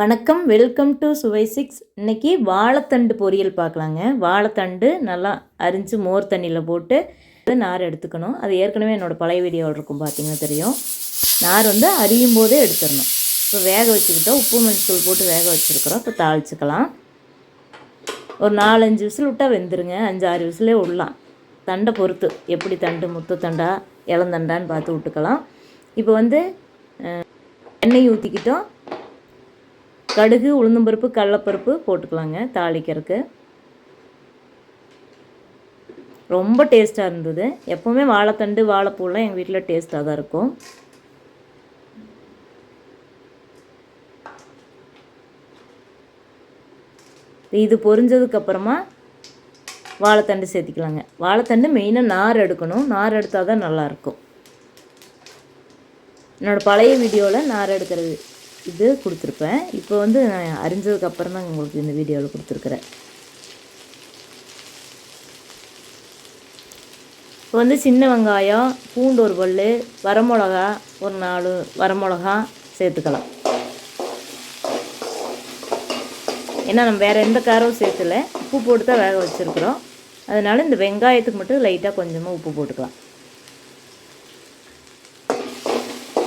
வணக்கம் welcome to சுவை six. இன்றைக்கி வாழைத்தண்டு பொரியல் பார்க்கலாங்க. வாழைத்தண்டு நல்லா அரிஞ்சு மோர் தண்ணியில் போட்டு நார் எடுத்துக்கணும். அது ஏற்கனவே என்னோடய பழைய வீடியோவில் இருக்கும் பார்த்தீங்கன்னா தெரியும். நார் வந்து அரியும் போதே எடுத்துடணும். இப்போ வேக வச்சுக்கிட்டோம். உப்பு மஞ்சள் போட்டு வேக வச்சுருக்குறோம். இப்போ தாளிச்சுக்கலாம். ஒரு நாலஞ்சு விசில் விட்டால் வெந்துருங்க. அஞ்சு ஆறு விசிலே விடலாம். தண்டை பொறுத்து எப்படி தண்டு முத்து தண்டா இளந்தண்டான்னு பார்த்து விட்டுக்கலாம். இப்போ வந்து எண்ணெய் ஊற்றிக்கிட்டோம் கடுகு உளுந்தம்பருப்பு கடலப்பருப்பு போட்டுக்கலாங்க தாளிக்கிறதுக்கு. ரொம்ப டேஸ்ட்டாக இருந்தது. எப்போவுமே வாழைத்தண்டு வாழைப்பூலாம் எங்கள் வீட்டில் டேஸ்ட்டாக தான் இருக்கும். இது பொரிஞ்சதுக்கு அப்புறமா வாழைத்தண்டு சேர்த்திக்கலாங்க. வாழைத்தண்டு மெயினாக நார் எடுக்கணும். நார் எடுத்தால் தான் நல்லாயிருக்கும் என்னோடய பழைய வீடியோவில் நார் எடுக்கிறது இது கொடுத்துருப்பேன். இப்போ வந்து நான் அறிஞ்சதுக்கப்புறம் தான் உங்களுக்கு இந்த வீடியோவில் கொடுத்துருக்குறேன். இப்போ வந்து சின்ன வெங்காயம் பூண்டு ஒரு பல் வரமிளகா ஒரு நாலு வரமிளகா சேர்த்துக்கலாம். ஏன்னா நம்ம வேறு எந்த காரமும் சேர்த்துல உப்பு போட்டு தான் வேக வச்சுருக்குறோம். அதனால் இந்த வெங்காயத்துக்கு மட்டும் லைட்டாக கொஞ்சமாக உப்பு போட்டுக்கலாம்.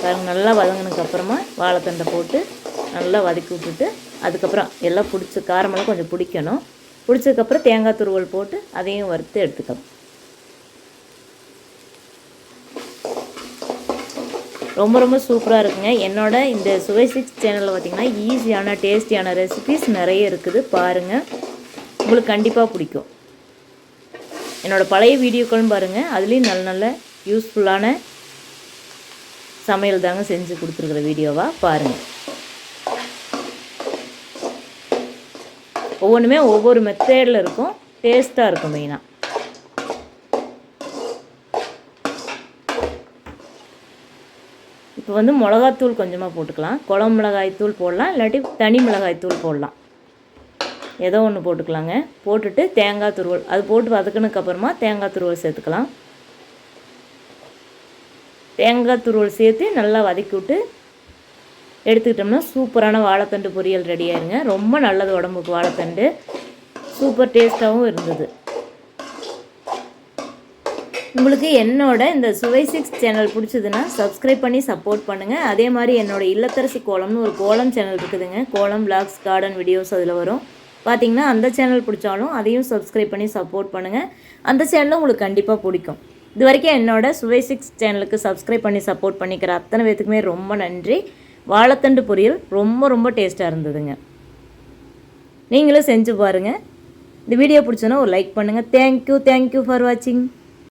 பாருங்க நல்லா வதங்கினதுக்கு அப்புறமா வாழைத்தண்டை போட்டு நல்லா வதக்கி விட்டுட்டு அதுக்கப்புறம் எல்லாம் பிடிச்சி காரமெல்லாம் கொஞ்சம் பிடிக்கணும். பிடிச்சதுக்கப்புறம் தேங்காய் துருவல் போட்டு அதையும் வறுத்து எடுத்துக்கலாம் ரொம்ப ரொம்ப சூப்பராக இருக்குங்க. என்னோட இந்த சுவை சிக்ஸ் சேனலில் பார்த்திங்கன்னா ஈஸியான டேஸ்டியான ரெசிபிஸ் நிறைய இருக்குது. பாருங்கள் உங்களுக்கு கண்டிப்பாக பிடிக்கும். என்னோடய பழைய வீடியோக்களும் பாருங்கள் அதுலேயும் நல்ல நல்ல யூஸ்ஃபுல்லான சமையல் தாங்க செஞ்சு கொடுத்துருக்குற வீடியோவாக பாருங்கள் ஒவ்வொன்றுமே ஒவ்வொரு மெத்தேடில் இருக்கும். டேஸ்ட்டாக இருக்கும் மெயினாக இப்போ வந்து மிளகாத்தூள் கொஞ்சமாக போட்டுக்கலாம். குழம்பு மிளகாய்த்தூள் போடலாம். இல்லாட்டி தனி மிளகாய்த்தூள் போடலாம். ஏதோ ஒன்று போட்டுக்கலாங்க. போட்டுட்டு தேங்காய் துருவல் அது போட்டு வதக்குனதுக்கப்புறமா தேங்காய் துருவல் சேர்த்துக்கலாம். தேங்காய் துருவல் சேர்த்து நல்லா வதக்கி விட்டு எடுத்துக்கிட்டோம்னா சூப்பரான வாழைத்தண்டு பொரியல் ரெடி ஆயிருங்க. ரொம்ப நல்லது உடம்புக்கு வாழைத்தண்டு. சூப்பர் டேஸ்ட்டாகவும் இருந்தது. உங்களுக்கு என்னோட இந்த சுவை சிக்ஸ் சேனல் பிடிச்சதுன்னா சப்ஸ்கிரைப் பண்ணி சப்போர்ட் பண்ணுங்கள் அதே மாதிரி என்னோட இல்லத்தரசி கோலம்னு ஒரு கோலம் சேனல் இருக்குதுங்க. கோலம் பிளாக்ஸ் கார்டன் வீடியோஸ் அதில் வரும். பார்த்தீங்கன்னா அந்த சேனல் பிடிச்சாலும் அதையும் சப்ஸ்கிரைப் பண்ணி சப்போர்ட் பண்ணுங்கள் அந்த சேனலும் உங்களுக்கு கண்டிப்பாக பிடிக்கும். இது வரைக்கும் என்னோட சுவை சிக்ஸ் சேனலுக்கு சப்ஸ்கிரைப் பண்ணி சப்போர்ட் பண்ணிக்கிற அத்தனை பேத்துக்குமே ரொம்ப நன்றி. வாழைத்தண்டு பொரியல் ரொம்ப ரொம்ப டேஸ்ட்டாக இருந்ததுங்க. நீங்களும் செஞ்சு பாருங்கள் இந்த வீடியோ பிடிச்சோன்னா ஒரு லைக் பண்ணுங்கள் தேங்க்யூ தேங்க்யூ ஃபார் வாட்சிங்